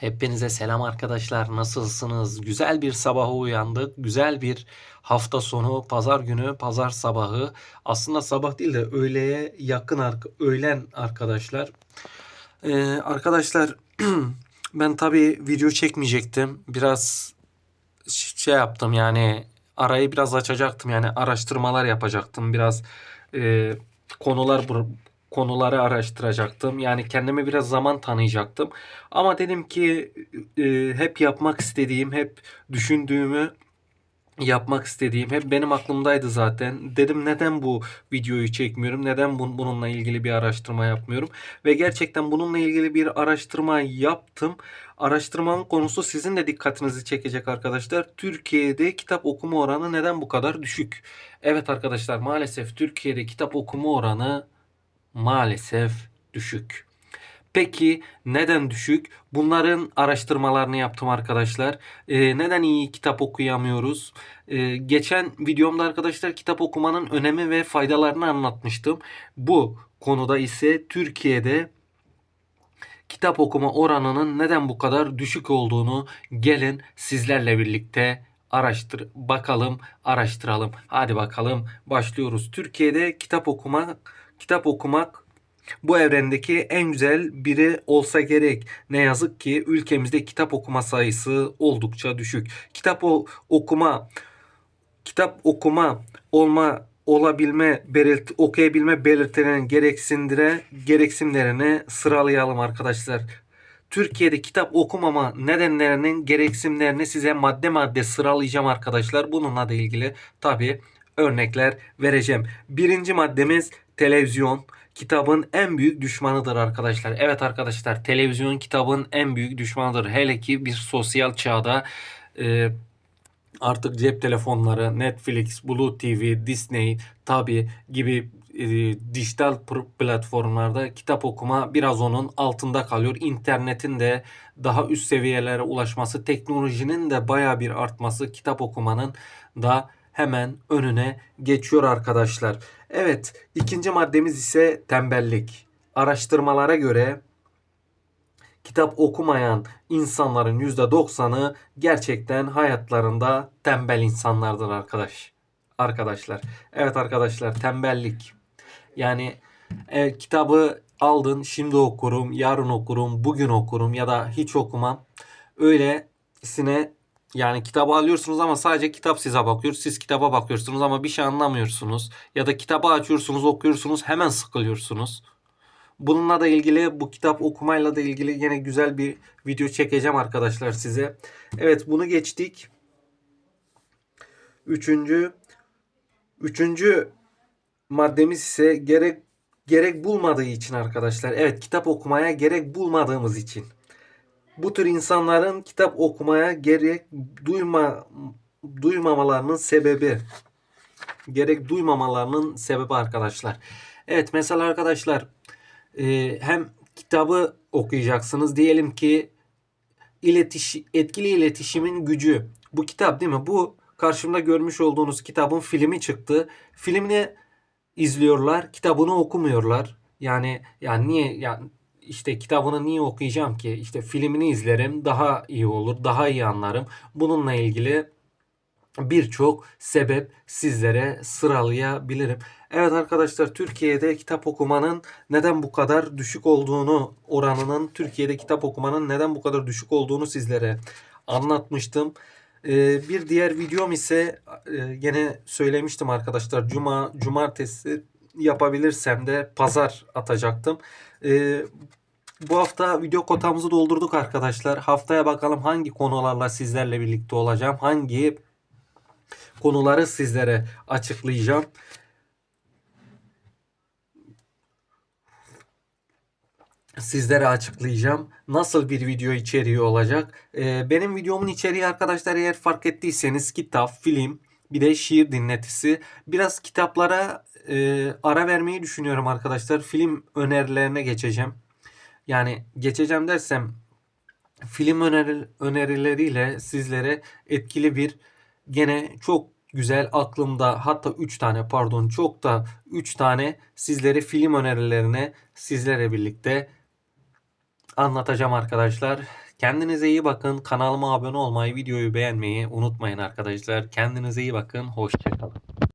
Hepinize selam arkadaşlar. Nasılsınız? Güzel bir sabaha uyandık. Güzel bir hafta sonu, pazar günü, pazar sabahı. Aslında sabah değil de öğleye yakın ark öğlen arkadaşlar. Ee, arkadaşlar ben tabii video çekmeyecektim. Biraz şey yaptım yani arayı biraz açacaktım. Yani araştırmalar yapacaktım. Biraz e, konular konuları araştıracaktım. Yani kendime biraz zaman tanıyacaktım. Ama dedim ki e, hep yapmak istediğim, hep düşündüğümü yapmak istediğim hep benim aklımdaydı zaten. Dedim neden bu videoyu çekmiyorum? Neden bun- bununla ilgili bir araştırma yapmıyorum? Ve gerçekten bununla ilgili bir araştırma yaptım. Araştırmanın konusu sizin de dikkatinizi çekecek arkadaşlar. Türkiye'de kitap okuma oranı neden bu kadar düşük? Evet arkadaşlar maalesef Türkiye'de kitap okuma oranı maalesef düşük. Peki neden düşük? Bunların araştırmalarını yaptım arkadaşlar. Ee, neden iyi kitap okuyamıyoruz? Ee, geçen videomda arkadaşlar kitap okumanın önemi ve faydalarını anlatmıştım. Bu konuda ise Türkiye'de kitap okuma oranının neden bu kadar düşük olduğunu gelin sizlerle birlikte araştır bakalım, araştıralım. Hadi bakalım başlıyoruz. Türkiye'de kitap okumak, kitap okumak bu evrendeki en güzel biri olsa gerek. Ne yazık ki ülkemizde kitap okuma sayısı oldukça düşük. Kitap okuma kitap okuma olma olabilme belirt okuyabilme belirtilerinin gereksindire gereksinimlerini sıralayalım arkadaşlar. Türkiye'de kitap okumama nedenlerinin gereksinimlerini size madde madde sıralayacağım arkadaşlar. Bununla da ilgili tabi örnekler vereceğim. Birinci maddemiz televizyon. Kitabın en büyük düşmanıdır arkadaşlar. Evet arkadaşlar televizyon kitabın en büyük düşmanıdır. Hele ki bir sosyal çağda e, artık cep telefonları, Netflix, Blue TV, Disney tabi gibi e, dijital platformlarda kitap okuma biraz onun altında kalıyor. İnternetin de daha üst seviyelere ulaşması, teknolojinin de baya bir artması kitap okumanın da hemen önüne geçiyor arkadaşlar. Evet, ikinci maddemiz ise tembellik. Araştırmalara göre kitap okumayan insanların %90'ı gerçekten hayatlarında tembel insanlardır arkadaş. Arkadaşlar. Evet arkadaşlar tembellik. Yani e, kitabı aldın şimdi okurum, yarın okurum, bugün okurum ya da hiç okumam. Öylesine yani kitabı alıyorsunuz ama sadece kitap size bakıyor. Siz kitaba bakıyorsunuz ama bir şey anlamıyorsunuz. Ya da kitabı açıyorsunuz, okuyorsunuz, hemen sıkılıyorsunuz. Bununla da ilgili bu kitap okumayla da ilgili yine güzel bir video çekeceğim arkadaşlar size. Evet bunu geçtik. Üçüncü üçüncü maddemiz ise gerek gerek bulmadığı için arkadaşlar. Evet kitap okumaya gerek bulmadığımız için. Bu tür insanların kitap okumaya gerek duyma duymamalarının sebebi gerek duymamalarının sebebi arkadaşlar. Evet mesela arkadaşlar e, hem kitabı okuyacaksınız. Diyelim ki iletiş, etkili iletişimin gücü. Bu kitap değil mi? Bu karşımda görmüş olduğunuz kitabın filmi çıktı. Filmini izliyorlar, kitabını okumuyorlar. Yani yani niye yani işte kitabını niye okuyacağım ki? İşte filmini izlerim, daha iyi olur, daha iyi anlarım. Bununla ilgili birçok sebep sizlere sıralayabilirim. Evet arkadaşlar Türkiye'de kitap okumanın neden bu kadar düşük olduğunu oranının Türkiye'de kitap okumanın neden bu kadar düşük olduğunu sizlere anlatmıştım. Ee, bir diğer videom ise e, gene söylemiştim arkadaşlar cuma cumartesi yapabilirsem de pazar atacaktım. Ee, bu hafta video kotamızı doldurduk arkadaşlar. Haftaya bakalım hangi konularla sizlerle birlikte olacağım. Hangi konuları sizlere açıklayacağım. Sizlere açıklayacağım. Nasıl bir video içeriği olacak? Ee, benim videomun içeriği arkadaşlar eğer fark ettiyseniz kitap, film, bir de şiir dinletisi. Biraz kitaplara e, ara vermeyi düşünüyorum arkadaşlar. Film önerilerine geçeceğim. Yani geçeceğim dersem film öneri, önerileriyle sizlere etkili bir gene çok güzel aklımda hatta 3 tane pardon çok da 3 tane sizlere film önerilerine sizlere birlikte anlatacağım arkadaşlar. Kendinize iyi bakın. Kanalıma abone olmayı, videoyu beğenmeyi unutmayın arkadaşlar. Kendinize iyi bakın. Hoşça kalın.